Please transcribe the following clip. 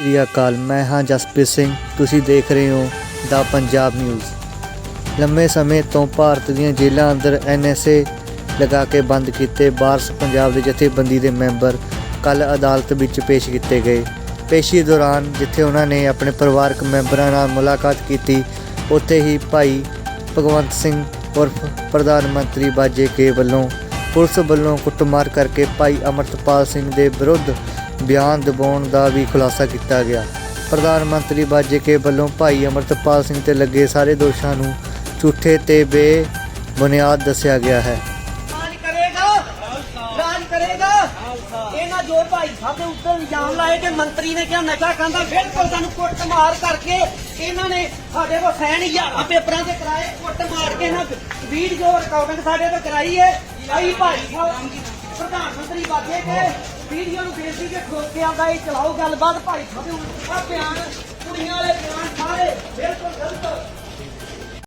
ਸ੍ਰੀ ਅਕਾਲ ਮੈਂ ਹਾਂ ਜਸਪ੍ਰੀਤ ਸਿੰਘ। ਤੁਸੀਂ ਦੇਖ ਰਹੇ ਹੋ ਦਾ ਪੰਜਾਬ ਨਿਊਜ਼। ਲੰਮੇ ਸਮੇਂ ਤੋਂ ਭਾਰਤ ਦੀਆਂ ਜੇਲ੍ਹਾਂ ਅੰਦਰ ਐਨਐਸਏ ਲਗਾ ਕੇ ਬੰਦ ਕੀਤੇ ਬਾਰਸ ਪੰਜਾਬ ਦੇ ਜਥੇਬੰਦੀ ਦੇ ਮੈਂਬਰ ਕੱਲ ਅਦਾਲਤ ਵਿੱਚ ਪੇਸ਼ ਕੀਤੇ ਗਏ। ਪੇਸ਼ੀ ਦੌਰਾਨ ਜਿੱਥੇ ਉਹਨਾਂ ਨੇ ਆਪਣੇ ਪਰਿਵਾਰਕ ਮੈਂਬਰਾਂ ਨਾਲ ਮੁਲਾਕਾਤ ਕੀਤੀ, ਉੱਥੇ ਹੀ ਭਾਈ ਭਗਵੰਤ ਸਿੰਘ ਉਰਫ ਪ੍ਰਧਾਨ ਮੰਤਰੀ ਬਾਜੇ ਕੇ ਵੱਲੋਂ ਪੁਲਿਸ ਵੱਲੋਂ ਕੁੱਟਮਾਰ ਕਰਕੇ ਭਾਈ ਅਮਰਤਪਾਲ ਸਿੰਘ ਦੇ ਵਿਰੁੱਧ ਬਿਆਨ ਦਬਾਉਣ ਦਾ ਵੀ ਖੁਲਾਸਾ ਕੀਤਾ ਗਿਆ। ਪ੍ਰਧਾਨ ਮੰਤਰੀ ਬਾਜੇ ਵੱਲੋਂ ਭਾਈ ਅਮਰਤਪਾਲ ਸਿੰਘ ਤੇ ਲੱਗੇ ਸਾਰੇ ਦੋਸ਼ਾਂ ਨੂੰ ਝੂਠੇ ਤੇ ਬੇਬੁਨਿਆਦ ਦੱਸਿਆ ਗਿਆ ਹੈ। ਜੋ ਭਾਈ ਸਾਹਿਬ ਦੇ ਉੱਤੇ ਇਲਜ਼ਾਮ ਲਾਏ ਕਿ ਮੰਤਰੀ ਨੇ ਕਿਹਾ ਨਸ਼ਾ ਖਾਂਦਾ, ਬਿਲਕੁਲ ਸਾਨੂੰ ਕੁੱਟ ਮਾਰ ਕਰਕੇ ਇਹਨਾਂ ਨੇ ਸਾਡੇ ਕੋਲ ਸਾਈਨ ਹਜ਼ਾਰਾਂ ਪੇਪਰਾਂ ਤੇ ਕਰਾਏ ਕੁੱਟ ਮਾਰ ਕੇ ਇਹਨਾਂ ਵੀਡੀਓ ਰਿਕਾਰਡਿੰਗ ਸਾਡੇ ਤੇ ਕਰਾਈ ਹੈ। ਆਈ ਭਾਈ ਸਾਹਿਬ ਪ੍ਰਧਾਨ ਮੰਤਰੀ ਬਾਗੇ ਕੇ ਵੀਡੀਓ ਨੂੰ ਬੇਨਤੀ ਕੇ ਖੋਲ ਕੇ ਆਉਂਦਾ ਇਹ ਚਲਾਓ ਗੱਲਬਾਤ ਭਾਈ ਸਾਹਿਬ ਦੇ ਆਹ ਬਿਆਨ